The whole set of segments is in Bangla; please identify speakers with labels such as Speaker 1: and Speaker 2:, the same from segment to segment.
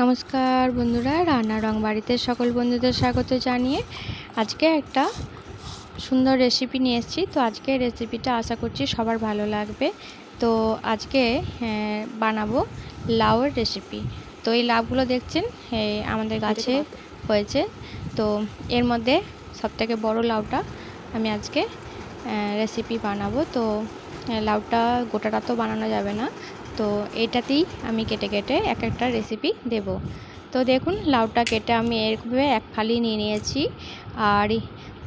Speaker 1: নমস্কার বন্ধুরা রান্না রং বাড়িতে সকল বন্ধুদের স্বাগত জানিয়ে আজকে একটা সুন্দর রেসিপি নিয়ে এসেছি। তো আজকে রেসিপিটা আশা করছি সবার ভালো লাগবে। তো আজকে হ্যাঁ, বানাবো লাউয়ের রেসিপি তো এই লাউগুলো দেখছেন? এই আমাদের গাছে হয়েছে। তো এর মধ্যে সবথেকে বড় লাউটা আমি আজকে রেসিপি বানাবো। তো লাউটা গোটাটা তো বানানো যাবে না। তো এটাতেই আমি কেটে কেটে এক একটা রেসিপি দেব। তো দেখুন, লাউটা কেটে আমি এরকমভাবে এক ফালি নিয়ে নিয়েছি। আর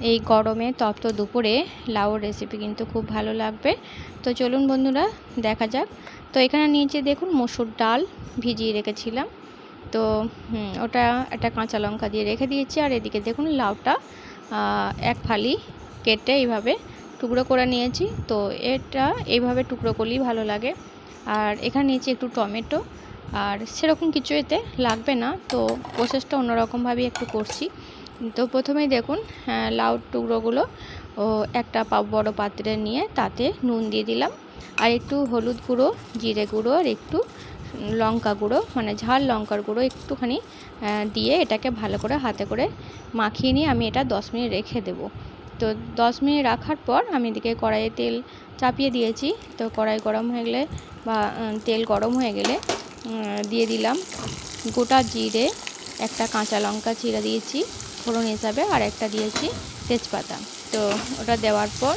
Speaker 1: এই গরমে তপ্ত দুপুরে লাউর রেসিপি কিন্তু খুব ভালো লাগবে। তো চলুন বন্ধুরা, দেখা যাক। তো এখানে নিয়েছি দেখুন, মসুর ডাল ভিজিয়ে রেখেছিলাম। তো ওটা একটা কাঁচা লঙ্কা দিয়ে রেখে দিয়েছি। আর এদিকে দেখুন, লাউটা এক ফালি কেটে এইভাবে টুকরো করে নিয়েছি। তো এটা এইভাবে টুকরো করলেই ভালো লাগে। আর এখানে নিয়েছি একটু টমেটো। আর সেরকম কিছু এতে লাগবে না, তো প্রসেসটা অন্যরকমভাবেই একটু করছি। তো প্রথমেই দেখুন লাউ টুকরোগুলো ও একটা বড় পাত্রে নিয়ে তাতে নুন দিয়ে দিলাম। আর একটু হলুদ গুঁড়ো, জিরে গুঁড়ো আর একটু লঙ্কা গুঁড়ো মানে ঝাল লঙ্কার গুঁড়ো একটুখানি দিয়ে এটাকে ভালো করে হাতে করে মাখিয়ে নিয়ে আমি এটা দশ মিনিট রেখে দেবো। তো দশ মিনিট রাখার পর আমি এদিকে কড়াইয়ে তেল চাপিয়ে দিয়েছি। তো কড়াই গরম হয়ে গেলে বা তেল গরম হয়ে গেলে দিয়ে দিলাম গোটা জিরে, একটা কাঁচা লঙ্কা চিরা দিয়েছি ফোড়ন হিসাবে আর একটা দিয়েছি তেজপাতা। তো ওটা দেওয়ার পর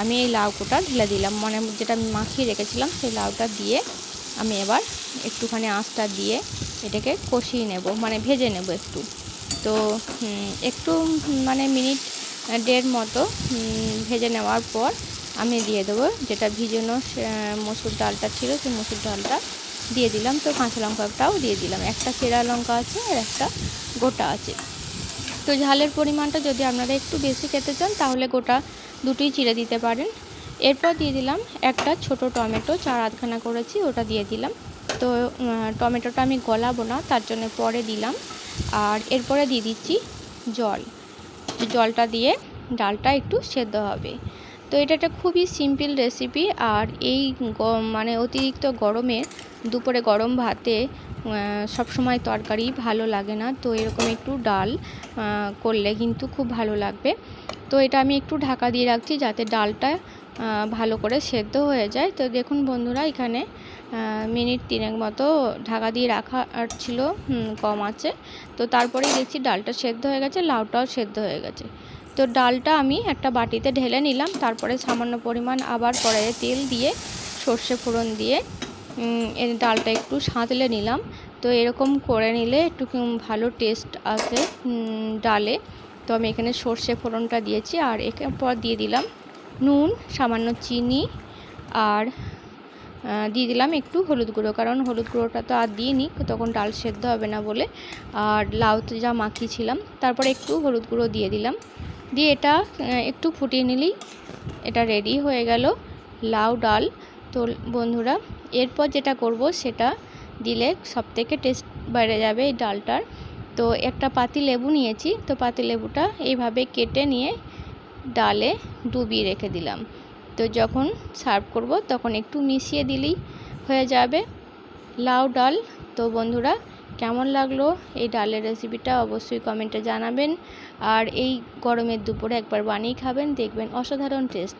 Speaker 1: আমি এই লাউটা ঢেলে দিলাম। মানে যেটা মাখিয়ে রেখেছিলাম সেই লাউটা দিয়ে আমি এবার একটুখানি আঁচটা দিয়ে এটাকে কষিয়ে নেব মানে ভেজে নেব একটু। তো একটু মানে মিনিট দেড় মতো ভেজে নেওয়ার পর আমি দিয়ে দেবো যেটা ভিজানো মসুর ডালটা ছিল, সেই মসুর ডালটা দিয়ে দিলাম। তো কাঁচা লঙ্কাটাও দিয়ে দিলাম। একটা চেরা লঙ্কা আছে আর একটা গোটা আছে। তো ঝালের পরিমাণটা যদি আপনারা একটু বেশি খেতে চান, তাহলে গোটা দুটোই চিড়ে দিতে পারেন। এরপর দিয়ে দিলাম একটা ছোট টমেটো, চার আধখানা করেছি, ওটা দিয়ে দিলাম। তো টমেটোটা আমি গলাবো না, তার জন্য পরে দিলাম। আর এরপরে দিয়ে দিচ্ছি জল। জলটা দিয়ে ডালটা একটু সেদ্ধ হবে। তো এটা একটা খুবই সিম্পল রেসিপি আর এই মানে অতিরিক্ত গরমে দুপুরে গরম ভাতে সবসময় তরকারি ভালো লাগে না। তো এরকম একটু ডাল করলে কিন্তু খুব ভালো লাগবে। তো এটা আমি একটু ঢাকা দিয়ে রাখছি যাতে ডালটা ভালো করে সেদ্ধ হয়ে যায়। তো দেখুন বন্ধুরা এখানে মিনিট তিনেক মতো ঢাকা দিয়ে রাখা ছিল কম আছে। তো তারপরেই দেখছি ডালটা সেদ্ধ হয়ে গেছে, লাউটাও সেদ্ধ হয়ে গেছে। তো ডালটা আমি একটা বাটিতে ঢেলে নিলাম, তারপরে সামান্য পরিমাণ আবার কড়াইয়ে তেল দিয়ে সর্ষে ফোড়ন দিয়ে ডালটা একটু সাঁতলে নিলাম। তো এরকম করে নিলে একটু ভালো টেস্ট আসে ডালে। তো আমি এখানে সর্ষে ফোড়নটা দিয়েছি আর পর দিয়ে দিলাম নুন, সামান্য চিনি আর দিয়ে দিলাম একটু হলুদ গুঁড়ো, কারণ হলুদ গুঁড়োটা তো আর দিইনি তখন ডাল সেদ্ধ হবে না বলে। আর লাউতে যা মাখিয়েছিলাম, তারপরে একটু হলুদ গুঁড়ো দিয়ে দিলাম। দিয়ে এটা একটু ফুটিয়ে নিলেই এটা রেডি হয়ে গেল লাউ ডাল। তো বন্ধুরা, এরপর যেটা করব সেটা দিলে সবথেকে টেস্ট বেড়ে যাবে এই ডালটার। তো একটা পাতি লেবু নিয়েছি, তো পাতি লেবুটা এইভাবে কেটে নিয়ে ডালে ডুবিয়ে রেখে দিলাম। তো যখন সার্ভ করব, তখন একটু মিশিয়ে দিলেই হয়ে যাবে। লাউ ডাল। তো বন্ধুরা, কেমন লাগল এই ডালের রেসিপিটা অবশ্যই কমেন্টে জানাবেন। আর এই গরমের দুপুরে একবার বানিয়ে খাবেন, দেখবেন অসাধারণ টেস্ট